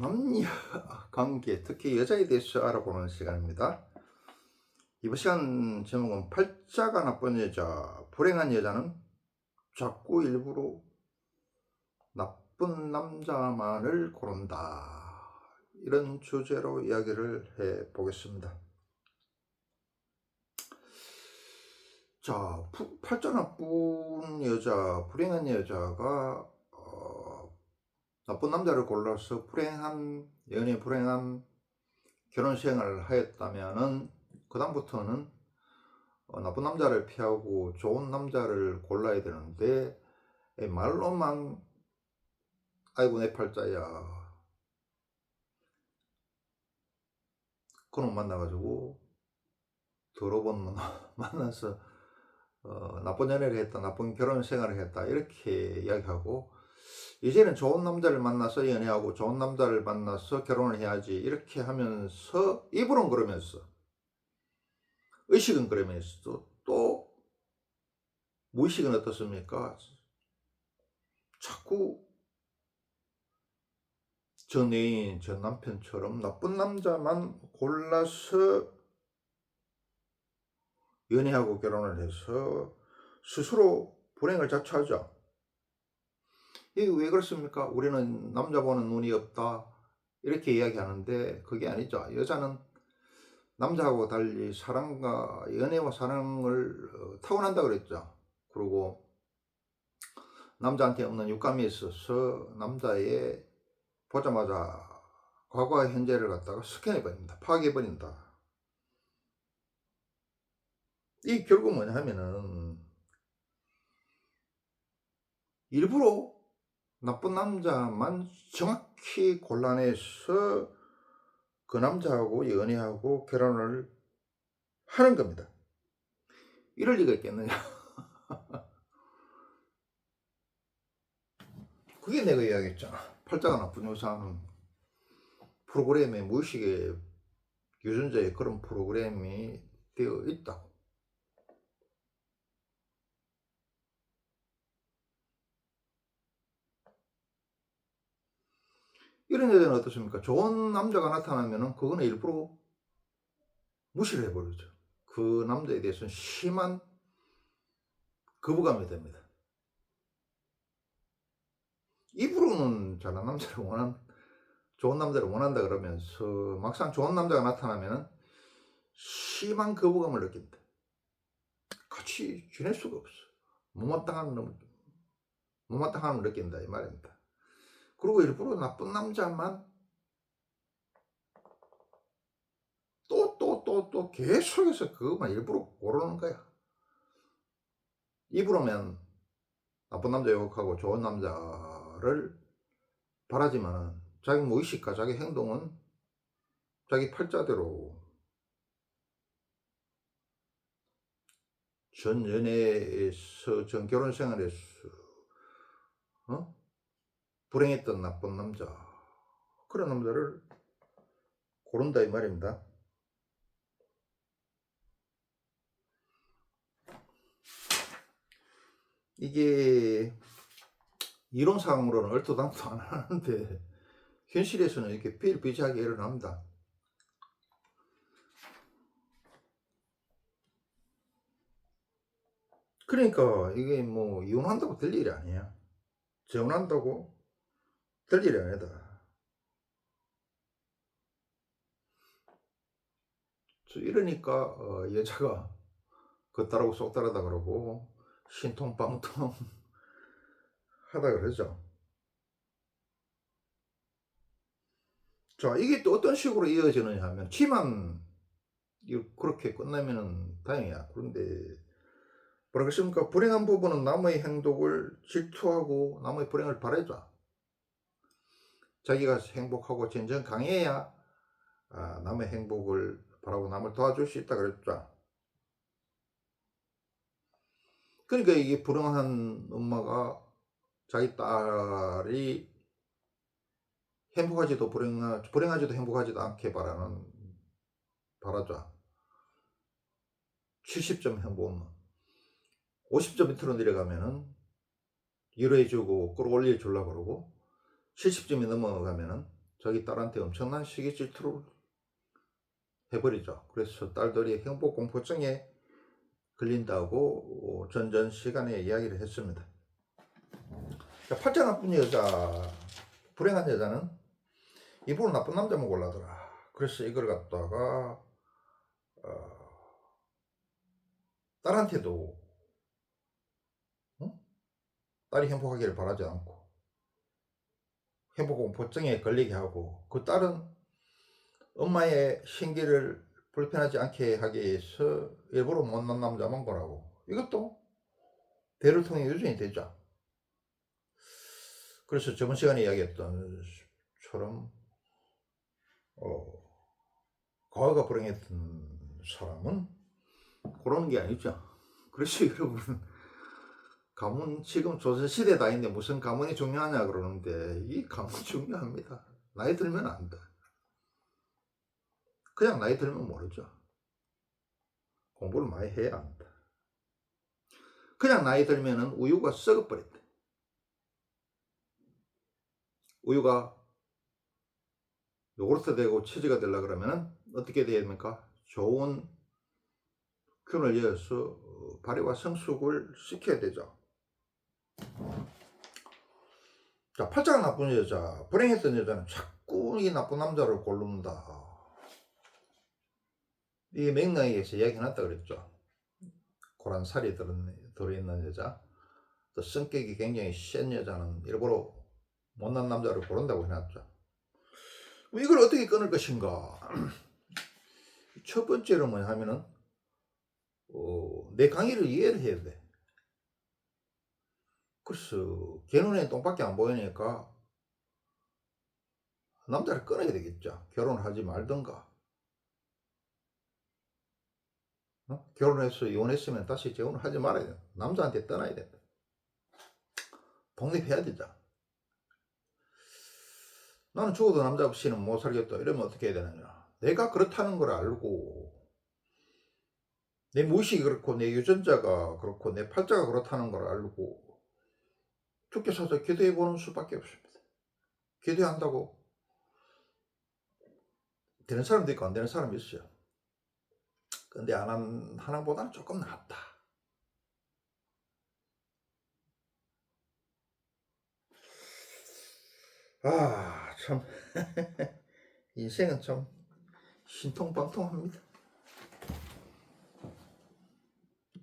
남녀 관계, 특히 여자에 대해서 알아보는 시간입니다. 이번 시간 제목은 팔자가 나쁜 여자, 불행한 여자는 자꾸 일부러 나쁜 남자만을 고른다. 이런 주제로 이야기를 해 보겠습니다. 자, 부- 팔자 나쁜 여자, 불행한 여자가 어, 나쁜 남자를 골라서 불행한 연애 불행한 결혼 생활을 하였다면은 그 다음부터는 어, 나쁜 남자를 피하고 좋은 남자를 골라야 되는데 에, 말로만 아이고 내 팔자야. 그놈 만나가지고 더러운 놈 만나서 어, 나쁜 연애를 했다 나쁜 결혼 생활을 했다 이렇게 이야기하고 이제는 좋은 남자를 만나서 연애하고 좋은 남자를 만나서 결혼을 해야지 이렇게 하면서 입으로는 그러면서 의식은 그러면서 또 무의식은 어떻습니까? 자꾸 전 애인, 전 남편처럼 나쁜 남자만 골라서 연애하고 결혼을 해서 스스로 불행을 자초하죠. 이게 왜 그렇습니까? 우리는 남자 보는 눈이 없다. 이렇게 이야기하는데 그게 아니죠. 여자는 남자하고 달리 사랑과 연애와 사랑을 어, 타고난다 그랬죠. 그리고 남자한테 없는 육감이 있어서 남자의 보자마자 과거와 현재를 갖다가 스캔해버립니다. 파괴해버린다. 이 결국 뭐냐 하면은 일부러 나쁜 남자만 정확히 골라내서 그 남자하고 연애하고 결혼을 하는 겁니다. 이럴 리가 있겠느냐? 그게 내가 이야기했잖아. 팔자가 나쁜 여자는 프로그램에 무의식의 유전자에 그런 프로그램이 되어 있다고. 이런 여자는 어떻습니까? 좋은 남자가 나타나면은 그거는 일부러 무시를 해버리죠. 그 남자에 대해서는 심한 거부감이 됩니다. 입으로는 잘난 남자를 원한, 좋은 남자를 원한다 그러면서 막상 좋은 남자가 나타나면은 심한 거부감을 느낀다. 같이 지낼 수가 없어. 못마땅한 놈, 못마땅함을 느낀다 이 말입니다. 그리고 일부러 나쁜 남자만 또 또 또 또 계속해서 그것만 일부러 고르는 거야. 입으로면 나쁜 남자 욕하고 좋은 남자를 바라지만은 자기 무의식과 자기 행동은 자기 팔자대로 전 연애에서 전 결혼 생활에서 어? 불행했던 나쁜 남자 그런 남자를 고른다 이 말입니다. 이게 이론상으로는 얼토당토 안 하는데 현실에서는 이렇게 비일비재하게 일어납니다. 그러니까 이게 뭐 이혼한다고 될 일이 아니야. 재혼한다고 될 일이 아니다. 저 이러니까 어, 여자가 겉다라고 속다라다 그러고 신통방통 하다 그러죠. 자, 이게 또 어떤 식으로 이어지느냐 하면 치만 그렇게 끝나면은 다행이야. 그런데 뭐라겠습니까? 불행한 부분은 남의 행동을 질투하고 남의 불행을 바라죠. 자기가 행복하고 진정 강해야 아, 남의 행복을 바라고 남을 도와줄 수 있다 그랬죠. 그러니까 이게 불행한 엄마가 자기 딸이 행복하지도 불행하, 불행하지도 행복하지도 않게 바라는 바라죠. 70점 행복은 50점 밑으로 내려가면은 위로해주고 끌어올려 주려고 그러고 70점이 넘어가면은 자기 딸한테 엄청난 시기 질투를 해버리죠. 그래서 딸들이 행복 공포증에 걸린다고 전전 시간에 이야기를 했습니다. 자, 팔자 나쁜 여자, 불행한 여자는 이분은 나쁜 남자만 골라더라. 그래서 이걸 갖다가 어, 딸한테도 응? 딸이 행복하기를 바라지 않고 행복 공포증에 걸리게 하고 그 딸은 엄마의 신기를 불편하지 않게 하기 위해서 일부러 못난 남자만 고라고 이것도 대를 통해 유전이 되죠. 그래서 저번 시간에 이야기했던 처럼 어, 과거가 불행했던 사람은 그러는 게 아니죠. 그래서 여러분 가문 지금 조선 시대 다인데 무슨 가문이 중요하냐 그러는데 이 가문 중요합니다. 나이 들면 안다. 그냥 나이 들면 모르죠. 공부를 많이 해야 한다. 그냥 나이 들면은 우유가 썩어버린다. 우유가 요구르트 되고 치즈가 되려 그러면은 어떻게 돼야 됩니까? 좋은 균을 이어서 어, 발효와 성숙을 시켜야 되죠. 자, 팔자가 나쁜 여자, 불행했던 여자는 자꾸 이 나쁜 남자를 고른다. 이게 맥락에서 이야기 해놨다 그랬죠. 고란 살이 들은- 들어있는 여자, 또 성격이 굉장히 센 여자는 일부러 못난 남자를 고른다고 해놨죠. 이걸 어떻게 끊을 것인가? 첫 번째로 뭐냐 하면은, 어, 내 강의를 이해를 해야 돼. 그래서 걔눈에 똥밖에 안 보이니까 남자를 끊어야 되겠죠. 결혼을 하지 말든가. 어? 결혼해서 이혼했으면 다시 재혼을 하지 말아야 돼. 남자한테 떠나야 된다. 독립해야 되죠. 나는 죽어도 남자 없이는 못 살겠다. 이러면 어떻게 해야 되느냐. 내가 그렇다는 걸 알고, 내 무의식이 그렇고, 내 유전자가 그렇고, 내 팔자가 그렇다는 걸 알고, 서서 기도해 보는 수밖에 없습니다. 기도한다고 되는 사람도 있고 안 되는 사람이 있어요. 근데 안 한, 하나보다는 조금 낫다. 아, 참. 인생은 참 신통방통합니다.